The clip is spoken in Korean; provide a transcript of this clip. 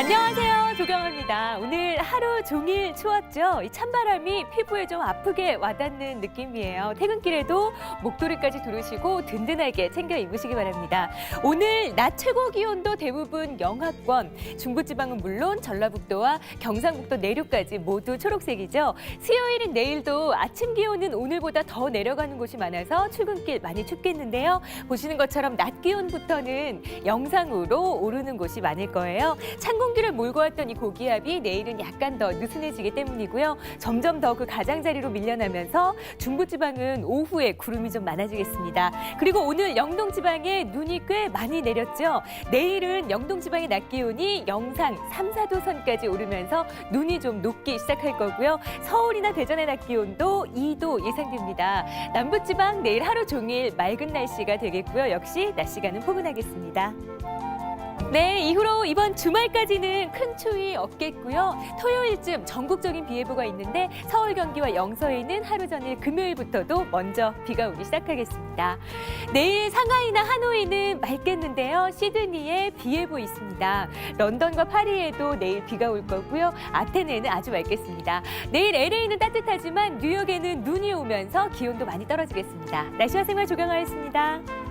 안녕하세요. 조경아입니다. 오늘 하루 종일 추웠죠? 이 찬바람이 피부에 좀 아프게 와닿는 느낌이에요. 퇴근길에도 목도리까지 두르시고 든든하게 챙겨 입으시기 바랍니다. 오늘 낮 최고 기온도 대부분 영하권, 중부지방은 물론 전라북도와 경상북도 내륙까지 모두 초록색이죠. 수요일인 내일도 아침 기온은 오늘보다 더 내려가는 곳이 많아서 출근길 많이 춥겠는데요. 보시는 것처럼 낮 기온부터는 영상으로 오르는 곳이 많을 거예요. 찬 공기 를 몰고 왔던 이 고기압이 내일은 약간 더 느슨해지기 때문이고요. 점점 더 그 가장자리로 밀려나면서 중부지방은 오후에 구름이 좀 많아지겠습니다. 그리고 오늘 영동지방에 눈이 꽤 많이 내렸죠. 내일은 영동지방의 낮 기온이 영상 3, 4도 선까지 오르면서 눈이 좀 녹기 시작할 거고요. 서울이나 대전의 낮 기온도 2도 예상됩니다. 남부지방 내일 하루 종일 맑은 날씨가 되겠고요. 역시 낮 시간은 포근하겠습니다. 네, 이후로 이번 주말까지는 큰 추위 없겠고요. 토요일쯤 전국적인 비 예보가 있는데 서울, 경기와 영서에는 하루 전일 금요일부터도 먼저 비가 오기 시작하겠습니다. 내일 상하이나 하노이는 맑겠는데요. 시드니에 비 예보 있습니다. 런던과 파리에도 내일 비가 올 거고요. 아테네는 아주 맑겠습니다. 내일 LA는 따뜻하지만 뉴욕에는 눈이 오면서 기온도 많이 떨어지겠습니다. 날씨와 생활 조경하였습니다.